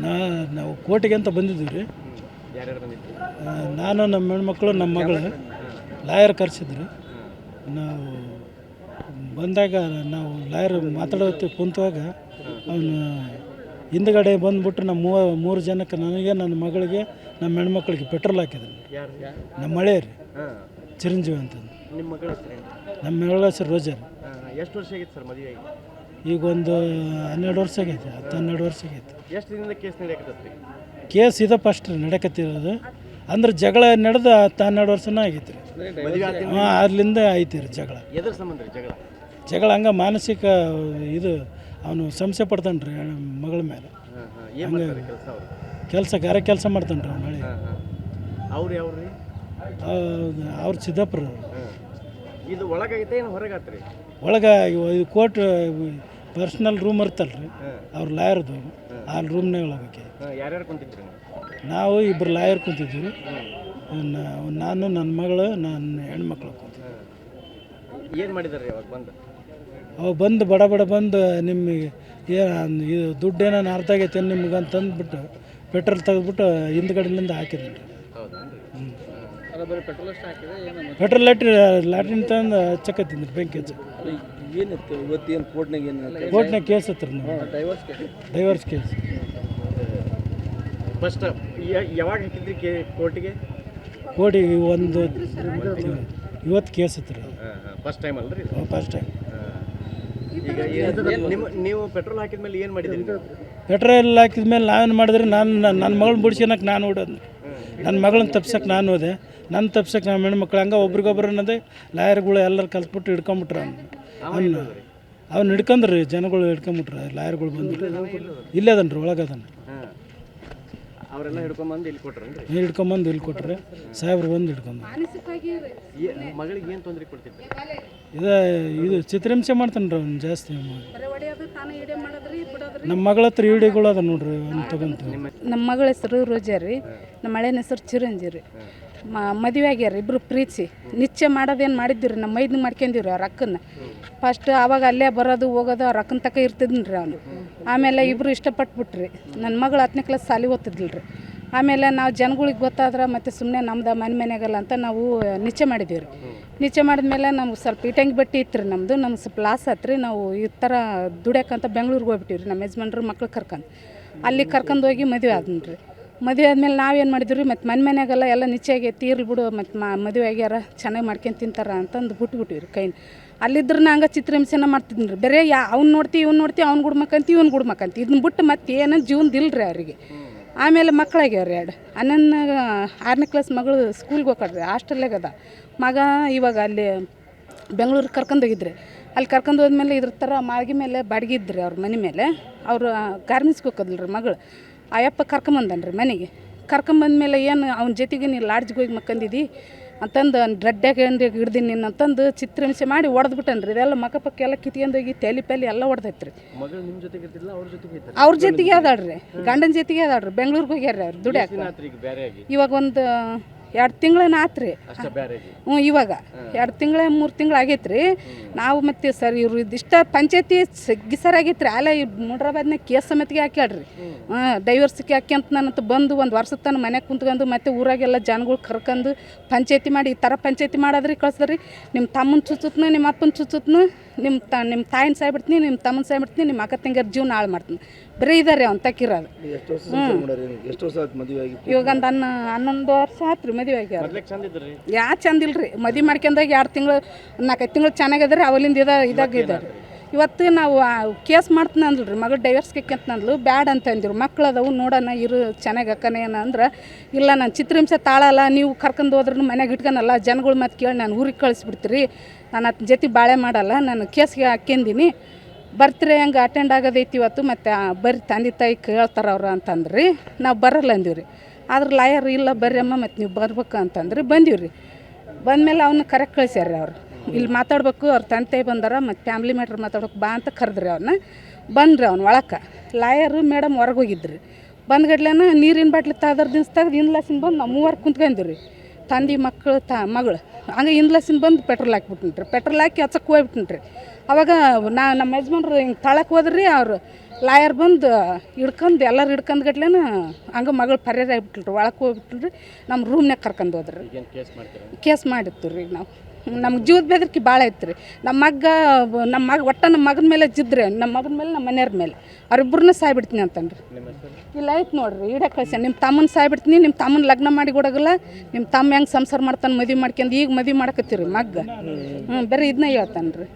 ನಾ ನಾವು ಕೋರ್ಟಿಗೆ ಅಂತ ಬಂದಿದ್ದೀವಿ ರೀ. ನಾನು ನಮ್ಮ ಹೆಣ್ಮಕ್ಳು ನಮ್ಮ ಮಗಳು ಲಾಯರ್ ಕರೆಸಿದ್ರು. ನಾವು ಬಂದಾಗ ನಾವು ಲಾಯರ್ ಮಾತಾಡೋತಿ ಕುಂತುವಾಗ ಅವನು ಹಿಂದ್ಗಡೆ ಬಂದ್ಬಿಟ್ಟು ನಮ್ಮ ಮೂವ ಮೂರು ಜನಕ್ಕೆ ನನಗೆ ನನ್ನ ಮಗಳಿಗೆ ನಮ್ಮ ಹೆಣ್ಮಕ್ಳಿಗೆ ಪೆಟ್ರೋಲ್ ಹಾಕಿದ್ರು. ನಮ್ಮ ಮಳೆ ರೀ ಚಿರಂಜೀವಿ ಅಂತಂದು. ನಿಮ್ಮ ಮಗಳ ಹೆಸರು ರೋಜರ್. ಎಷ್ಟು ವರ್ಷ ಆಗಿತ್ತು ಸರ್ ಮದುವೆ ಆಗಿ ಈಗ ಒಂದು ಹನ್ನೆರಡು ವರ್ಷ ಆಗೈತೆ ಹತ್ತು ಹನ್ನೆರಡು ವರ್ಷ ಆಗೈತೆ. ಎಷ್ಟು ದಿನದಿಂದ ಕೇಸ್ ನಡೆಯಕತ್ತೈತಿ? ಕೇಸ್ ಇದೆ ಫಸ್ಟ್ ನಡಕತ್ತಿರೋದು. ಅಂದ್ರೆ ಜಗಳ ನಡೆದ ಹತ್ತು ಹನ್ನೆರಡು ವರ್ಷನ ಆಗೈತೆ ರೀ. ಹಾಂ ಅಲ್ಲಿಂದ ಐತಿ ರೀ ಜಗಳ. ಎದ್ರ ಸಂಬಂಧ ರೀ ಜಗಳ? ಜಗಳ ಹಂಗೆ ಮಾನಸಿಕ ಇದು ಅವನು ಸಂಶಯ ಪಡ್ತಾನೆ ರೀ ಮಗಳ ಮೇಲೆ ಹಾಂ ಹಾಂ. ಏನು ಮಾಡ್ತಾರೆ ಕೆಲಸ ಗಾರೆ ಕೆಲಸ ಮಾಡ್ತಾನೆ ರೀ ಅವ್ನು ಹಾಂ ಅವ್ರು ಯಾವ ರೀ? ಅವ್ರು ಸಿದ್ದಾಪುರ ಇದು ಒಳಗಾಗೈತೆ ಏನು ಹೊರಗಾತ್ರಿ? ಒಳಗೆ ಇದು ಕೋರ್ಟ್ ಪರ್ಸ್ನಲ್ ರೂಮ್ ಇರ್ತಲ್ರಿ ರೀ ಅವ್ರ ಲಾಯರ್ದು ಆ ರೂಮ್ನಾಗ ಒಳಗೆ ಹಾಂ ಯಾರ್ಯಾರು ಕುಂತಿದ್ರಿ ನೀವು? ನಾವು ಇಬ್ಬರು ಲಾಯರ್ ಕುಂತಿದ್ವಿ ನಾ- ನಾನು ನನ್ನ ಮಗಳು ನನ್ನ ಹೆಣ್ಮಕ್ಳು ಕುಂತಿದ್ವಿ. ಏನು ಮಾಡಿದಾರೆ ಅವಾಗ ಬಂದು? ಅವ ಬಂದು ಬಡ ಬಡ ಬಂದು ನಿಮಗೆ ಏನು ಇದು ದುಡ್ಡು ಏನಾನ ಅರ್ಥ ಆಗೈತೆ ನಿಮ್ಗೆ ಅಂತಂದ್ಬಿಟ್ಟು ಪೆಟ್ರೋಲ್ ತೆಗೆದ್ಬಿಟ್ಟು ಹಿಂದ್ಗಡೆಲಿಂದ ಹಾಕಿದ್ರಿ ಹೌದಾ ಬರೀ ಪೆಟ್ರೋಲ್ ಲಾಟ್ರಿ ಲಾಟ್ರಿನ ತಂದು ಹಚ್ಚಕತ್ತೀನಿ ಬೆಂಕಿ ಹಚ್ಚ ಏನಿತ್ತು ಇವತ್ತು ಏನು ಕೋರ್ಟ್ನಾಗ ಏನು ಕೋರ್ಟ್ನಾಗ ಕೇಸ್ ಹತ್ರ ನಾವು ಡೈವರ್ಸ್ ಡೈವರ್ಸ್ ಕೇಸ್ ಫಸ್ಟ್ ಯಾವಾಗ ಹಾಕಿದ್ರಿ ಕೇ ಕೋರ್ಟಿಗೆ? ಕೋರ್ಟಿಗೆ ಒಂದು ಇವತ್ತು ಕೇಸ್ ಹತ್ರ ಫಸ್ಟ್ ಟೈಮ್ ಅಲ್ರಿ ಫಸ್ಟ್ ಟೈಮ್ ಈಗ ನಿಮ್ಮ ನೀವು ಪೆಟ್ರೋಲ್ ಹಾಕಿದ ಮೇಲೆ ಏನು ಮಾಡಿದ್ರಿ? ಪೆಟ್ರೋಲ್ ಹಾಕಿದ ಮೇಲೆ ನಾವೇನು ಮಾಡಿದ್ರೆ ನಾನು ನನ್ನ ಮಗಳನ್ನ ಬಿಡ್ಸ್ಕೊಳಕ್ಕೆ ನಾನು ಓಡೋದು. ನನ್ನ ಮಗಳನ್ನ ತಪ್ಸಕ್ಕೆ ನಾನು ಹೋದೆ. ನನ್ನ ತಪ್ಸಕ್ಕೆ ನಮ್ಮ ಹೆಣ್ಮಕ್ಳು ಹಂಗೆ ಒಬ್ರಿಗೊಬ್ರು ಅನ್ನೋದೇ ಲಾಯರ್ಗಳು ಎಲ್ಲರೂ ಕಲ್ತ್ಬಿಟ್ಟು ಹಿಡ್ಕೊಂಬಿಟ್ರು ಅವ್ನು ಅವ್ನು ಹಿಡ್ಕಂದ್ರಿ ಜನಗಳು ಹಿಡ್ಕೊಂಬಿಟ್ರ ಲಾಯರ್ಗಳು ಬಂದು. ಇಲ್ಲೇ ಅದನ್ರಿ ಒಳಗೆ ಅದನ್ನ ಅವರೆಲ್ಲ ಹಿಡ್ಕೊಂಬಂದು ಇಲ್ಲಿ ಕೊಟ್ರನ್ರಿ? ಹಿಡ್ಕೊಂಬಂದು ಇಲ್ಲಿ ಕೊಟ್ರೆ ಸಾಹೇಬ್ರು ಬಂದು ಹಿಡ್ಕೊಂಡು ಮಗಳಿಗೆ ಏನು ತೊಂದರೆ ಕೊಡ್ತಿದ್ರು? ಇದು ಇದು ಚಿತ್ರಹಿಂಸೆ ಮಾಡ್ತಾನೆ ರೀ ಅವ್ನು ಜಾಸ್ತಿ ನಮ್ಮ ಮಗಳ ಹತ್ರ ಇಡಿಗಳು ಅದ ನೋಡ್ರಿ ಅವ್ನು ತಗೊಂತ ನಮ್ಮ ಮಗಳ ಹೆಸರು ರೋಜಾ ರೀ ನಮ್ಮ ಮಳೆನ ಹೆಸರು ಚಿರಂಜಿ ರೀ ಮದುವೆ ಆಗ್ಯಾರ ಇಬ್ಬರು ಪ್ರೀತಿ. ನಿಶ್ಚಯ ಮಾಡೋದೇನು ಮಾಡಿದ್ದೀರಿ, ನಮ್ಮ ಮೈದ್ನ ಮಾಡ್ಕೊಂಡಿವ್ರಿ ಅವ್ರ ಅಕ್ಕನ ಫಸ್ಟ್ ಆವಾಗ ಅಲ್ಲೇ ಬರೋದು, ಹೋಗೋದು, ಅವ್ರ ಅಕ್ಕನ ತಕ ಇರ್ತಿದ್ನ ರೀ ಅವನು. ಆಮೇಲೆ ಇಬ್ಬರು ಇಷ್ಟಪಟ್ಬಿಟ್ರಿ. ನನ್ನ ಮಗಳು ಹತ್ತನೇ ಕ್ಲಾಸ್ ಸಾಲಿ ರೀ ಆಮೇಲೆ ನಾವು ಜನಗಳಿಗೆ ಗೊತ್ತಾದ್ರೆ ಮತ್ತೆ ಸುಮ್ಮನೆ ನಮ್ದು ಮನೆ ಮನೆಗಲ್ಲ ಅಂತ ನಾವು ನಿಶ್ಚಯ ಮಾಡಿದ್ದೀವಿ ರೀ ನಿಶ್ಚಯ ಮಾಡಿದ್ಮೇಲೆ ನಮ್ಗೆ ಸ್ವಲ್ಪ ಇಟಂಗಿ ಬಟ್ಟಿ ಇತ್ತು ರೀ ನಮ್ಮದು ನಮ್ಗೆ ಸ್ವಲ್ಪ ಲಾಸ್ ಆತು ನಾವು ಈ ಥರ ದುಡ್ಯಾಕಂತ ಬೆಂಗ್ಳೂರಿಗೆ ಹೋಗ್ಬಿಟ್ಟಿವಿ ರೀ ನಮ್ಮ ಯಜಮಾನ್ರು ಮಕ್ಳು ಕರ್ಕೊಂಡು. ಅಲ್ಲಿ ಕರ್ಕೊಂಡು ಹೋಗಿ ಮದುವೆ ಆದ್ರಿ ಮದುವೆ ಆದ್ಮೇಲೆ ನಾವೇನು ಮಾಡಿದ್ವಿ ರೀ? ಮತ್ತು ಮನೆ ಮನೆಗೆಲ್ಲ ಎಲ್ಲ ನಿಚ್ಚೆಗೆ ತೀರ್ಲಿ ಬಿಡು, ಮತ್ತು ಮದುವೆ ಆಗ್ಯಾರ, ಚೆನ್ನಾಗಿ ಮಾಡ್ಕೊಂಡು ತಿಂತಾರ ಅಂತಂದು ಬಿಟ್ಬಿಟ್ಟಿವಿ ರೀ ಅಲ್ಲಿದ್ರೆ ಹಂಗೆ ಚಿತ್ರಹಿಂಸೆನ ಮಾಡ್ತಿದ್ನಿ ರೀ. ಬೇರೆ ಯಾ ಅವ್ನು ನೋಡ್ತಿ, ಇವ್ನು ನೋಡ್ತಿ, ಅವ್ನು ಗುಡ್ಮಕ್ಕಂತ ಇವ್ನು ಗುಡ್ಮಕ್ಕಂತ ಇದನ್ನ ಬಿಟ್ಟು ಮತ್ತೆ ಏನೋ ಜೀವನದಿಲ್ಲ ದಿಲ್ರಿ ಅವರಿಗೆ. ಆಮೇಲೆ ಮಕ್ಕಳಾಗ್ಯಾವ್ರಿ ಎರಡು ಹನ್ನೊಂದು ಆರನೇ ಕ್ಲಾಸ್ ಮಗಳು ಸ್ಕೂಲ್ಗೆ ಹೋಗ್ರಿ ಹಾಸ್ಟೆಲ್ಲಾಗ ಅದ. ಮಗ ಇವಾಗ ಅಲ್ಲಿ ಬೆಂಗಳೂರಿಗೆ ಕರ್ಕೊಂಡೋಗಿದ್ರಿ ಅಲ್ಲಿ ಕರ್ಕೊಂಡು ಹೋದ್ಮೇಲೆ ಇದ್ರ ಥರ ಮಾಳ್ಗಿ ಮೇಲೆ ಬಾಡಿಗೆ ಇದ್ರಿ ಅವ್ರ ಮನೆ ಮೇಲೆ. ಅವರು ಗಾರ್ಮೆಂಟ್ಸ್ಗೆ ಹೋಗೋದಿಲ್ಲ ರೀ ಮಗಳು. ಅಯ್ಯಪ್ಪ ಕರ್ಕೊಂಬಂದನ್ ರೀ ಮನೆಗೆ ಕರ್ಕೊಂಬಂದ್ಮೇಲೆ ಏನು ಅವ್ನ ಜೊತೆಗೆ ನೀನು ಲಾಡ್ಜ್ಗೆ ಹೋಗಿ ಮಕ್ಕಂದಿದ್ದಿ ಅಂತಂದು ಡ್ರಡ್ಡಾಗ ಹಿಡ್ದೀನಿ ನಿನ್ನ ಅಂತಂದು ಚಿತ್ರಹಿಂಸೆ ಮಾಡಿ ಹೊಡೆದ್ಬಿಟ್ಟನ್ರಿ ಇದೆಲ್ಲ ಮಕ್ಕ ಪಕ್ಕ ಎಲ್ಲ ಕಿತ್ಕೊಂಡು ಹೋಗಿ ತಲೆ ಪಲಿ ಎಲ್ಲ ಹೊಡೆದೈತ್ರಿ ಅವ್ರ ಜೊತೆಗೆ ಅದಾಡ್ರಿ ಅದಾಳ್ರಿ. ಗಂಡನ ಜೊತೆಗೆ ಅದಾಳ್ರಿ. ಬೆಂಗ್ಳೂರಿಗೆ ಹೋಗ್ಯಾರ ಅವ್ರು ದುಡ್ಯಾಕ. ಇವಾಗ ಒಂದು ಎರಡು ತಿಂಗಳನ್ನ ಆತ್ರಿ. ಹ್ಞೂ ಇವಾಗ. ಎರಡು ತಿಂಗಳ ಮೂರು ತಿಂಗಳು ಆಗೈತ್ರಿ. ನಾವು ಮತ್ತೆ ಸರ್ ಇವ್ರು ಇದಿಷ್ಟ ಪಂಚಾಯತಿ ಸರ್ ಆಗೈತ್ರಿ. ಅಲ್ಲ ಈ ಮುಡ್ರಾಬಾದ್ನಾಗ ಕೇಸ್ ಸಮೇತಿಗೆ ಹಾಕ್ಯಾಡ್ರಿ ಹಾಂ ಡೈವರ್ಸಿಗೆ ಹಾಕ್ಯಂತ ನನ್ನಂತ ಬಂದು ಒಂದು ವರ್ಷದ ತನ ಮನೆಗೆ ಕುಂತ್ಕೊಂಡು ಮತ್ತೆ ಊರಾಗೆಲ್ಲ ಜನಗಳು ಕರ್ಕೊಂಡು ಪಂಚಾಯತಿ ಮಾಡಿ ಈ ಥರ ಪಂಚಾಯತಿ ಮಾಡೋದ್ರಿ ಕಳ್ಸದ್ರಿ. ನಿಮ್ಮ ತಮ್ಮನ ಚುಚ್ಚುತ್ನ ನಿಮ್ಮ ಅಪ್ಪನ ಚುಚ್ಚುತ್ನ ನಿಮ್ಮ ತ ನಿಮ್ಮ ತಾಯಿನ ಸಾಯ್ಬಿಡ್ತೀನಿ ನಿಮ್ಮ ತಮ್ಮನ ಸಾಯ್ಬಿಡ್ತೀನಿ ನಿಮ್ಮ ಅಕ್ಕ ತಂಗಿಯರ ಜೀವನ ಹಾಳು ಮಾಡ್ತೀನಿ. ಬರೀ ಇದಾರೆ ಅವ್ನು ತಕ್ಕಿರೋದು ಹ್ಞೂ ಇವಾಗ ಒಂದು ಹನ್ನ ಹನ್ನೊಂದು ವರ್ಷ ಆತ್ರಿ ಮದುವೆ ಆಗ್ಯಾರ. ಯಾ ಚಂದ ಇಲ್ರಿ. ಮದುವೆ ಮಾಡ್ಕೊಂಡಾಗ ಎರಡು ತಿಂಗಳು ನಾಲ್ಕೈದು ತಿಂಗಳು ಚೆನ್ನಾಗಿದ್ರೆ ಅವಲಿಂದ ಇದ ಇದಾಗಿದ್ದಾರೆ ಇವತ್ತು ನಾವು ಕೇಸ್ ಮಾಡ್ತೀನಿ ಅಂದ್ರಿ ಮಗಳು ಡೈವರ್ಸ್ ಅಂದ್ಲು. ಬ್ಯಾಡ್ ಅಂತ ಅಂದಿರು ಮಕ್ಳು ಅದಾವು ನೋಡೋಣ ಇರು ಚೆನ್ನಾಗಿ ಅಕ್ಕನ ಏನ ಅಂದ್ರೆ ಇಲ್ಲ ನಾನು ಚಿತ್ರಹಿಂಸೆ ತಾಳಲ್ಲ ನೀವು ಕರ್ಕೊಂಡು ಹೋದ್ರೂ ಮನೆಗೆ ಇಟ್ಕೊನಲ್ಲ ಜನಗಳು ಮತ್ತೆ ಕೇಳಿ ನಾನು ಊರಿಗೆ ಕಳಿಸ್ಬಿಡ್ತೀರಿ. ನಾನು ಅತ್ ಜೊತೆ ಬಾಳೆ ಮಾಡಲ್ಲ ನಾನು ಕೇಸ್ಗೆ ಹಾಕ್ಯಂದಿನಿ. ಬರ್ತೀರಿ ಹಂಗೆ ಅಟೆಂಡ್ ಆಗೋದೈತಿ ಇವತ್ತು ಮತ್ತು ಬರ್ರಿ ತಂದೆ ತಾಯಿ ಕೇಳ್ತಾರ ಅವ್ರು ಅಂತಂದ್ರಿ. ನಾವು ಬರಲ್ಲ ಅಂದೀವಿ ಆದ್ರೆ ಲಾಯರ್ ಇಲ್ಲ, ಬರ್ರಿ ಅಮ್ಮ ಮತ್ತು ನೀವು ಬರ್ಬೇಕು ಅಂತಂದ್ರೆ ಬಂದೀವಿ ರೀ ಬಂದಮೇಲೆ ಅವನ್ನ ಕರೆಕ್ಟ್ ಕಳಿಸ್ಯಾರ ಅವ್ರು. ಇಲ್ಲಿ ಮಾತಾಡ್ಬೇಕು, ಅವ್ರ ತಂದೆ ಬಂದಾರ ಮತ್ತು ಫ್ಯಾಮ್ಲಿ ಮ್ಯಾಟ್ರ್ ಮಾತಾಡೋಕೆ ಬಾ ಅಂತ ಕರೆದ್ರಿ ಅವ್ರನ್ನ ಬಂದ್ರಿ ಅವ್ನು ಒಳಕ್ಕೆ ಲಾಯರು ಮೇಡಮ್ ಹೊರಗೆ ಹೋಗಿದ್ರಿ. ಬಂದ್ಗಡ್ಲೇನ ನೀರಿನ ಬಾಟ್ಲಿ ತಾದ್ರ ತೆಗ್ದು ಇಂದ್ಲಾಸಿನ ಬಂದು ನಾವು ಮೂವರು ಕುಂತ್ಕೊಂಡಿವ್ರಿ ತಂದೆ ಮಕ್ಕಳು ತ, ಮಗಳು. ಹಂಗೆ ಇಂದ್ಲಾಸಿನ ಬಂದು ಪೆಟ್ರೋಲ್ ಹಾಕ್ಬಿಟ್ನ್ರಿ. ಪೆಟ್ರೋಲ್ ಹಾಕಿ ಹಚ್ಚಕ್ಕೆ ಹೋಗ್ಬಿಟ್ನ್ರಿ. ಅವಾಗ ನಾ ನಮ್ಮ ಯಜಮಾನ್ರು ಹಿಂಗೆ ತಳಕ್ಕೆ ಹೋದ್ರಿ ಅವ್ರು. ಲಾಯರ್ ಬಂದು ಹಿಡ್ಕೊಂಡು ಎಲ್ಲರೂ ಹಿಡ್ಕೊಂಡು ಗಟ್ಲೆನ ಹಂಗೆ ಮಗಳು ಪರ್ಯಾರ ಆಗಿಬಿಟ್ರಿ ಒಳಗೆ ಹೋಗ್ಬಿಟ್ರಿ ನಮ್ಮ ರೂಮ್ನಾಗ ಕರ್ಕೊಂಡು ಹೋದ್ರಿ. ಕೇಸ್ ಮಾಡಿರ್ತೀವಿ ಮಾಡಿತ್ತು ರೀ ನಾವು. ನಮ್ಗೆ ಜೀವದ ಬೆದರಿಕೆ ಭಾಳ ಐತ್ರಿ. ನಮ್ಮ ಮಗ್ಗ ನಮ್ಮ ಮಗ ಒಟ್ಟ ನಮ್ಮ ಮಗನ ಮೇಲೆ ಜಿದ್ರೆ ನಮ್ಮ ಮಗನ ಮೇಲೆ ನಮ್ಮ ಮನೆಯವ್ರ ಮೇಲೆ. ಅವ್ರಿಬ್ಬರನ್ನ ಸಾಯ್ಬಿಡ್ತೀನಿ ಅಂತನ್ರಿ. ಇಲ್ಲ ಐತೆ ನೋಡ್ರಿ ಇಡೋ ಕಳ್ಸ ನಿಮ್ಮ ತಮ್ಮನ ಸಾಯ್ಬಿಡ್ತೀನಿ ನಿಮ್ಮ ತಮ್ಮನ ಲಗ್ನ ಮಾಡಿ ಕೊಡೋಗಲ್ಲ ನಿಮ್ಮ ತಮ್ಮ ಹೆಂಗೆ ಸಂಸಾರ ಮಾಡ್ತಾನೆ ಮದುವೆ ಮಾಡ್ಕೊಂಡು ಈಗ ಮದುವೆ ಮಾಡಕತ್ತೀರಿ ಮಗ್ಗ. ಹ್ಞೂ ಬರೀ ಇದನ್ನ ಹೇಳ್ತಾನೆ ರೀ